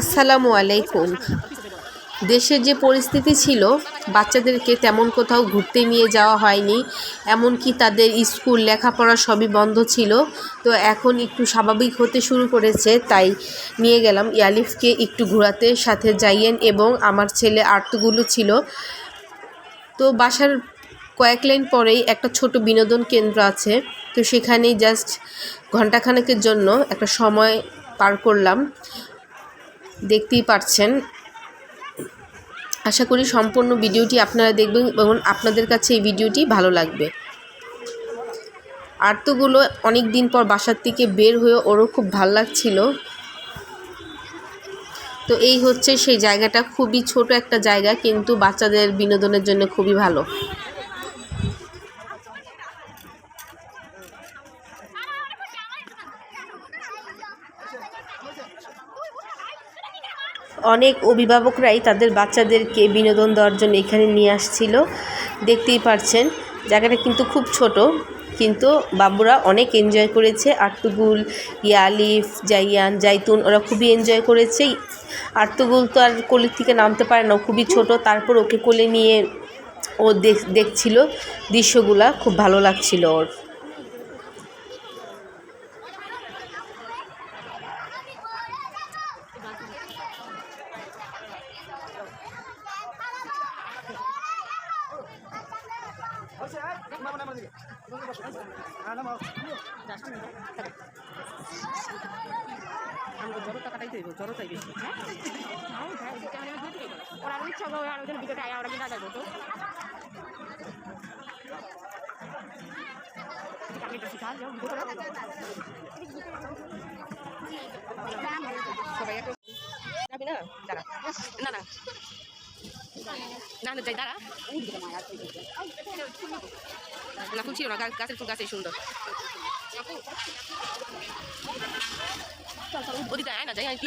আসসালামু আলাইকুম। দেশের যে পরিস্থিতি ছিল, বাচ্চাদেরকে তেমন কোথাও ঘুরতে নিয়ে যাওয়া হয়নি, এমনকি তাদের স্কুল লেখাপড়া সবই বন্ধ ছিল। তো এখন একটু স্বাভাবিক হতে শুরু করেছে, তাই নিয়ে গেলাম ইয়ালিফকে একটু ঘোরাতে, সাথে যাইয়েন এবং আমার ছেলে আর্তগুলো ছিল। তো বাসার কয়েক লাইন পরেই একটা ছোট বিনোদন কেন্দ্র আছে, তো সেখানেই জাস্ট ঘন্টাখানেকের জন্য একটা সময় পার করলাম। দেখতেই পারছেন। আশা করি সম্পূর্ণ ভিডিওটি আপনারা দেখবেন এবং আপনাদের কাছে এই ভিডিওটি ভালো লাগবে। আর্তগুলো অনেক দিন পর বাসার থেকে বের হয়ে ওরও খুব ভালো লাগছিল। তো এই হচ্ছে সেই জায়গাটা, খুবই ছোট একটা জায়গা কিন্তু বাচ্চাদের বিনোদনের জন্য খুবই ভালো। অনেক অভিভাবকরাই তাদের বাচ্চাদেরকে বিনোদন দেওয়ার জন্য এখানে নিয়ে আসছিল। দেখতেই পারছেন, জায়গাটা কিন্তু খুব ছোট, কিন্তু বাবুরা অনেক এনজয় করেছে। আর্তুগুল, ইয়ালিফ, জাইয়ান, জাইতুন, ওরা খুবই এনজয় করেছে। আর্তুগুল তো আর কোলের থেকে নামতে পারে না খুবই ছোট, তারপর ওকে কোলে নিয়ে ও দেখ- দেখছিল। দৃশ্যগুলা খুব ভালো লাগছিল ওর। ওরা ইচ্ছা করে আর ওদের ভিতরে আয়া ওরা কিন্তু আগে তো আমি তো শিখা যাও ভিতরে সবাই একটু যাবি না? না না। না যাই, দাঁড়া। না ফুল ছিল না গাছের ফুল গাছে সুন্দর। ওদিকে আয় না, যাই আমি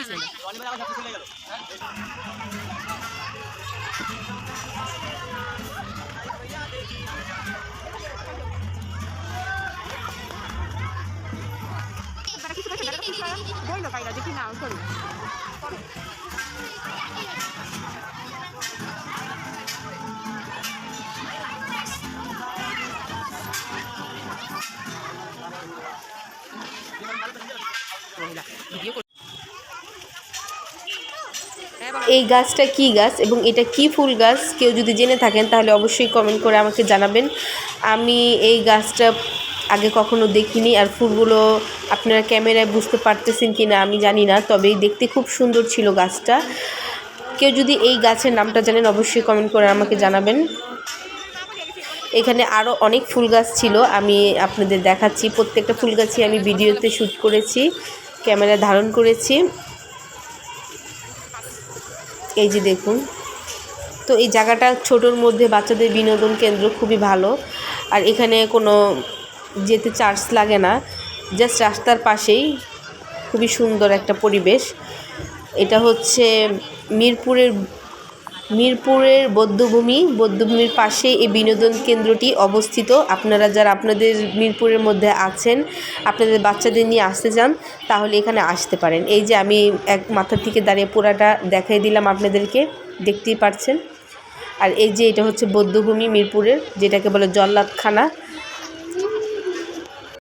দেখি না এই গাছটা কি গাছ এবং এটা কি ফুল গাছ? কেউ যদি জেনে থাকেন তাহলে অবশ্যই কমেন্ট করে আমাকে জানাবেন। আমি এই গাছটা আগে কখনো দেখিনি আর ফুলগুলো আপনারা ক্যামেরায় বুঝতে পারতেছেন কি না আমি জানি না তবে দেখতে খুব সুন্দর ছিল গাছটা। কেউ যদি এই গাছের নামটা জানেন অবশ্যই কমেন্ট করে আমাকে জানাবেন। এখানে আরও অনেক ফুল গাছ ছিল, আমি আপনাদের দেখাচ্ছি। প্রত্যেকটা ফুল গাছই আমি ভিডিওতে শ্যুট করেছি ক্যামেরা ধারণ করেছি। এই যে দেখুন। তো এই জায়গাটা ছোটোর মধ্যে বাচ্চাদের বিনোদন কেন্দ্র খুবই ভালো। আর এখানে কোনো যেতে চার্জ লাগে না। জাস্ট রাস্তার পাশেই খুবই সুন্দর একটা পরিবেশ। এটা হচ্ছে মিরপুরের মিরপুরের বৌদ্ধভূমি। বৌদ্ধভূমির পাশে এই বিনোদন কেন্দ্রটি অবস্থিত। আপনারা যারা আপনাদের মিরপুরের মধ্যে আছেন, আপনাদের বাচ্চাদের নিয়ে আসতে চান, তাহলে এখানে আসতে পারেন। এই যে আমি এক মাথার থেকে দাঁড়িয়ে পুরাটা দেখাই দিলাম আপনাদেরকে, দেখতেই পারছেন। আর এই যে এটা হচ্ছে বৌদ্ধভূমি মিরপুরের, যেটাকে বলে জল্লাদখানা।